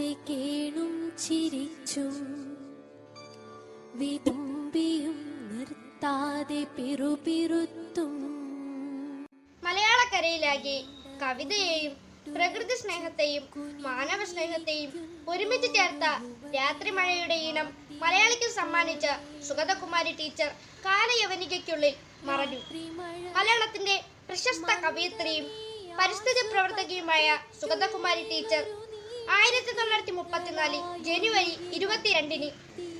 നിർത്താതെ കേണും ചിരിച്ചും വിതുമ്പിയും നിർത്താതെ പിറുപിറുത്തും. മലയാളക്കരയിലാകെ കവിതയെയും പ്രകൃതി സ്നേഹത്തെയും മാനവ സ്നേഹത്തെയും ഒരുമിച്ച് ചേർത്ത രാത്രി മഴയുടെ ഇനം മലയാളിക്ക് സമ്മാനിച്ച സുഗതകുമാരി ടീച്ചർ കാലയവനികയ്ക്കുള്ളിൽ മറഞ്ഞു. മലയാളത്തിന്റെ പ്രശസ്ത കവയിത്രിയും പരിസ്ഥിതി പ്രവർത്തകയുമായ സുഗതകുമാരി ടീച്ചർ ആയിരത്തി തൊള്ളായിരത്തി മുപ്പത്തിനാല് ജനുവരി ഇരുപത്തിരണ്ടിന്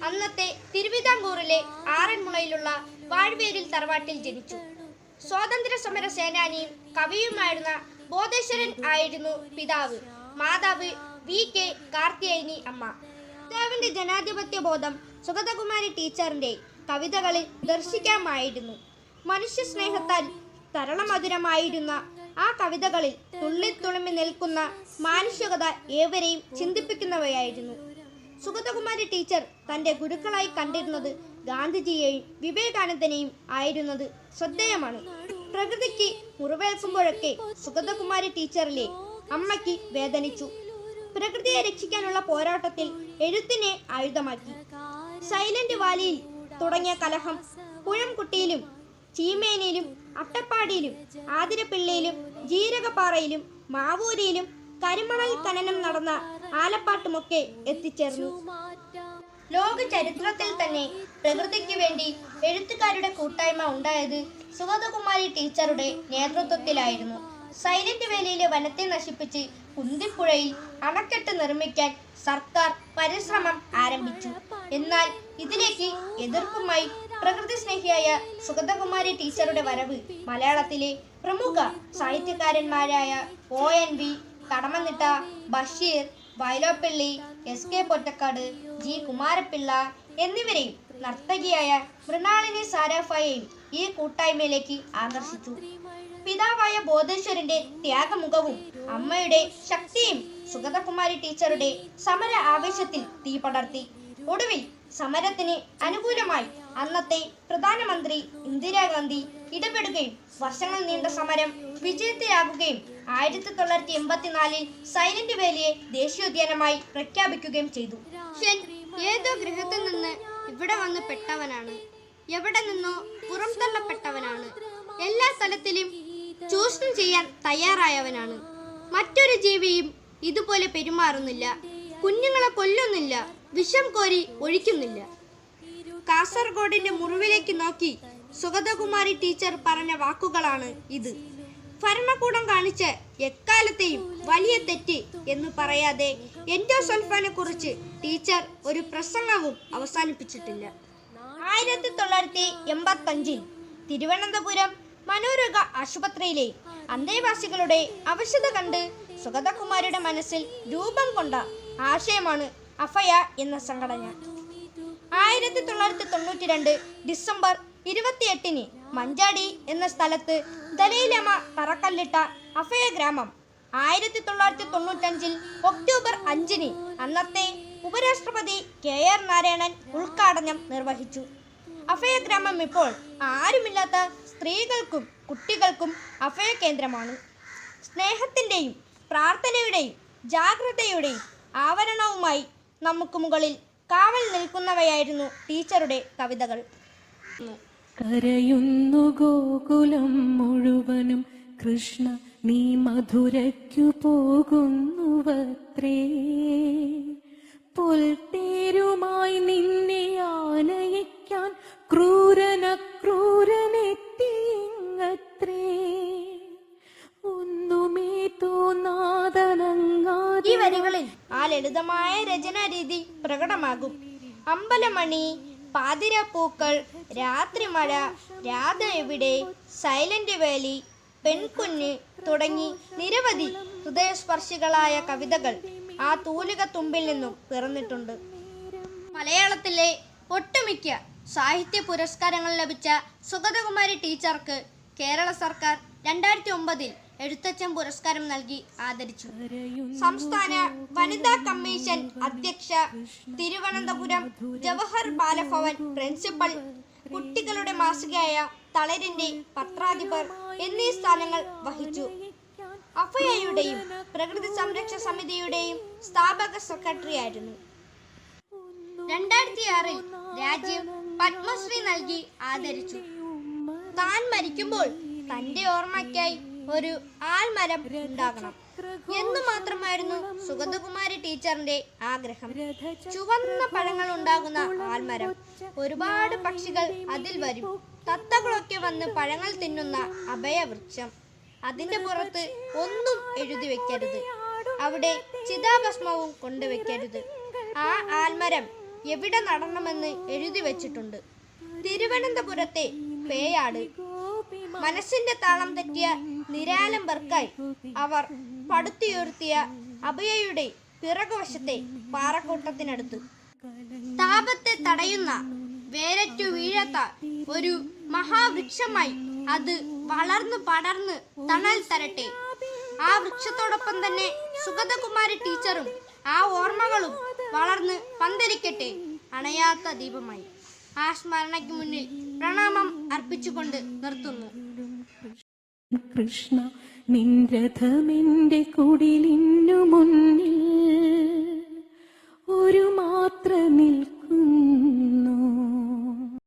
അന്നത്തെ തിരുവിതാംകൂറിലെ ആറന്മുളയിലുള്ള വാഴ്വേരിൽ തറവാട്ടിൽ ജനിച്ചു. സ്വാതന്ത്ര്യ സമര സേനാനിയും കവിയുമായിരുന്ന ബോധേശ്വരൻ ആയിരുന്നു പിതാവ്. മാതാവ് വി. കെ. കാർത്തിയനി അമ്മ. പിതാവിന്റെ ജനാധിപത്യ ബോധം സുഗതകുമാരി ടീച്ചറിന്റെ കവിതകളിൽ ദർശിക്കാമായിരുന്നു. മനുഷ്യ സ്നേഹത്താൽ തരളമധുരമായിരുന്ന ആ കവിതകളിൽ തുള്ളിത്തുളുമ്പി നിൽക്കുന്ന മാനുഷികത ഏവരെയും ചിന്തിപ്പിക്കുന്നവയായിരുന്നു. സുഗതകുമാരി ടീച്ചർ തന്റെ ഗുരുക്കളായി കണ്ടിരുന്നത് ഗാന്ധിജിയെയും വിവേകാനന്ദനെയും ആയിരുന്നത് ശ്രദ്ധേയമാണ്. പ്രകൃതിക്ക് മുറിവേൽക്കുമ്പോഴൊക്കെ സുഗതകുമാരി ടീച്ചറിലെ അമ്മയ്ക്ക് വേദനിച്ചു. പ്രകൃതിയെ രക്ഷിക്കാനുള്ള പോരാട്ടത്തിൽ എഴുത്തിനെ ആയുധമാക്കി. സൈലന്റ് വാലിയിൽ തുടങ്ങിയ കലഹം പുഴംകുട്ടിയിലും ചീമേനിയിലും അട്ടപ്പാടിയിലും ആതിരപ്പിള്ളയിലും ജീരകപ്പാറയിലും മാവൂരിയിലും കരിമണൽ ഖനനം നടന്ന ആലപ്പാട്ടുമൊക്കെ എത്തിച്ചേർന്നു. ലോക ചരിത്രത്തിൽ തന്നെ പ്രകൃതിക്ക് വേണ്ടി എഴുത്തുകാരുടെ കൂട്ടായ്മ ഉണ്ടായത് സുഗതകുമാരി ടീച്ചറുടെ നേതൃത്വത്തിലായിരുന്നു. സൈലന്റ് വേലിയിലെ വനത്തെ നശിപ്പിച്ച് കുന്തിപ്പുഴയിൽ അണക്കെട്ട് നിർമ്മിക്കാൻ സർക്കാർ പരിശ്രമം ആരംഭിച്ചു. എന്നാൽ ഇതിലേക്ക് എതിർപ്പുമായി പ്രകൃതി സ്നേഹിയായ സുഗതകുമാരി ടീച്ചറുടെ വരവ് മലയാളത്തിലെ പ്രമുഖ സാഹിത്യകാരന്മാരായ O N V Kadammanitta Basheer Vyloppilli S K Pottekkatt G Kumarapilla എന്നിവരെയും നർത്തകിയായ മൃണാളിനി സാരാഫായെയും ഈ കൂട്ടായ്മയിലേക്ക് ആകർഷിച്ചു. പിതാവായ ബോധേശ്വരന്റെ ത്യാഗമുഖവും അമ്മയുടെ ശക്തിയും സുഗതകുമാരി ടീച്ചറുടെ സമര ആവേശത്തിൽ തീ പടർത്തി. ഒടുവിൽ സമരത്തിന് അനുകൂലമായി അന്നത്തെ പ്രധാനമന്ത്രി ഇന്ദിരാഗാന്ധി ഇടപെടുകയും വർഷങ്ങൾ നീണ്ട സമരം വിജയത്തിലാകുകയും ആയിരത്തി തൊള്ളായിരത്തി എൺപത്തിനാലിൽ സൈലന്റ് വേലിയെ ദേശീയോദ്യാനമായി പ്രഖ്യാപിക്കുകയും ചെയ്തു. ഏതോ ഗ്രഹത്തിൽ നിന്ന് ഇവിടെ വന്ന് പെട്ടവനാണ്. എവിടെ നിന്നോ പുറംതള്ളപ്പെട്ടവനാണ് എല്ലാ തലത്തിലും ചൂഷണം ചെയ്യാൻ തയ്യാറായവനാണ്. മറ്റൊരു ജീവിയും ഇതുപോലെ പെരുമാറുന്നില്ല. കുഞ്ഞുങ്ങളെ കൊല്ലുന്നില്ല. വിഷം കോരി ഒഴിക്കുന്നില്ല. കാസർഗോഡിന്റെ മുറിവിലേക്ക് നോക്കി സുഗതകുമാരി ടീച്ചർ പറഞ്ഞ വാക്കുകളാണ് ഇത്. ഭരണകൂടം കാണിച്ച എക്കാലത്തെയും വലിയ തെറ്റ് എന്ന് പറയാതെ എൻഡോസൾഫാനെ കുറിച്ച് ടീച്ചർ ഒരു പ്രസംഗവും അവസാനിപ്പിച്ചിട്ടില്ല. ആയിരത്തി തൊള്ളായിരത്തി എൺപത്തി അഞ്ചിൽ തിരുവനന്തപുരം മനോരോഗ ആശുപത്രിയിലെ അന്തേവാസികളുടെ അവശത കണ്ട് സുഗതകുമാരിയുടെ മനസ്സിൽ രൂപം കൊണ്ട ആശയമാണ് അഫയ എന്ന സംഘടന. ആയിരത്തി തൊള്ളായിരത്തി തൊണ്ണൂറ്റി രണ്ട് ഡിസംബർ ഇരുപത്തിയെട്ടിന് മഞ്ചാടി എന്ന സ്ഥലത്ത് ദലീലമ്മ തറക്കല്ലിട്ട അഫയ ഗ്രാമം. ആയിരത്തി തൊള്ളായിരത്തി തൊണ്ണൂറ്റഞ്ചിൽ ഒക്ടോബർ അഞ്ചിന് അന്നത്തെ ഉപരാഷ്ട്രപതി കെ ആർ നാരായണൻ ഉദ്ഘാടനം നിർവഹിച്ചു. അഫയ ഗ്രാമം ഇപ്പോൾ ആരുമില്ലാത്ത സ്ത്രീകൾക്കും കുട്ടികൾക്കും അഫയ കേന്ദ്രമാണ്. സ്നേഹത്തിന്റെയും പ്രാർത്ഥനയുടെയും ജാഗ്രതയുടെയും ആവരണവുമായി നമുക്ക് മുകളിൽ കാവൽ നിൽക്കുന്നവയായിരുന്നു ടീച്ചറുടെ കവിതകൾ. കരയുന്നു ഗോകുലം മുഴുവനും കൃഷ്ണ നീ മധുരയ്ക്കു പോകുന്നുവത്രേ. പുൽത്തേരുമായി നിന്നെ ആനയിക്കാൻ ക്രൂരന ക്രൂരനെത്തിയത്രേ ഒന്നുമേ തോന്നാതനങ്ങാതെ ഈ വരികളിൽ ലളിതമായ രചനാരീതി പ്രകടമാകും. അമ്പലമണി പാതിരപ്പൂക്കൾ രാത്രിമഴ രാധ എവിടെ സൈലന്റ് വാലി പെൺകുഞ്ഞ് തുടങ്ങി നിരവധി ഹൃദയസ്പർശികളായ കവിതകൾ ആ തൂലിക തുമ്പിൽ നിന്നും പിറന്നിട്ടുണ്ട്. മലയാളത്തിലെ ഒട്ടുമിക്ക സാഹിത്യ പുരസ്കാരങ്ങൾ ലഭിച്ച സുഗതകുമാരി ടീച്ചർക്ക് കേരള സർക്കാർ രണ്ടായിരത്തി ഒമ്പതിൽ എഴുത്തച്ഛൻ പുരസ്കാരം നൽകി ആദരിച്ചു. സംസ്ഥാന വനിതാ കമ്മീഷൻ അധ്യക്ഷ തിരുവനന്തപുരം ജവഹർ ബാലഭവൻ പ്രിൻസിപ്പൽ കുട്ടികളുടെ മാസികയായ തളരിന്റെ പത്രാധിപർ എന്നീ സ്ഥാനങ്ങൾ വഹിച്ചു. അഫയയുടെയും പ്രകൃതി സംരക്ഷ സമിതിയുടെയും സ്ഥാപക സെക്രട്ടറി ആയിരുന്നു രണ്ടായിരത്തി ആറിൽ രാജ്യം പത്മശ്രീ നൽകി ആദരിച്ചു. താൻ മരിക്കുമ്പോൾ തന്റെ ഓർമ്മയ്ക്കായി ഒരു ആൽമരം ഉണ്ടാകണം. എന്ന് മാത്രമായിരുന്നു സുഗന്ധകുമാരി ടീച്ചറിന്റെ ആഗ്രഹം. ചുവന്ന പഴങ്ങൾ ഉണ്ടാകുന്ന ആൽമരം ഒരുപാട് പക്ഷികൾ അതിൽ വരും. തത്തകളൊക്കെ വന്ന് പഴങ്ങൾ തിന്നുന്ന അഭയവൃക്ഷം. അതിന്റെ പുറത്ത് ഒന്നും എഴുതി വെക്കരുത്. അവിടെ ചിതാഭസ്മവും കൊണ്ടുവെക്കരുത്. ആ ആൽമരം എവിടെ നടണമെന്ന് എഴുതി വെച്ചിട്ടുണ്ട്. തിരുവനന്തപുരത്തെ പേയാട്. മനസ്സിന്റെ താളം തെറ്റിയ നിരാലംബർക്കായി അവർ പടുത്തുയർത്തിയ അഭയയുടെ പിറകുവശത്തെ പാറക്കൂട്ടത്തിനടുത്ത്. താപത്തെ തടയുന്ന വേരറ്റു വീഴാത്ത ഒരു മഹാവൃക്ഷമായി അത് വളർന്നു പടർന്ന് തണൽ തരട്ടെ. ആ വൃക്ഷത്തോടൊപ്പം തന്നെ സുഗതകുമാരി ടീച്ചറും ആ ഓർമ്മകളും വളർന്ന് പന്തലിക്കട്ടെ. അണയാത്ത ദീപമായി. ആ സ്മരണയ്ക്ക് മുന്നിൽ പ്രണാമം അർപ്പിച്ചുകൊണ്ട് നിർത്തുന്നു. കൃഷ്ണ നിൻ രഥമെന്റെ കുടിലിന്നു മുന്നിൽ ഒരു മാത്ര നിൽക്കും.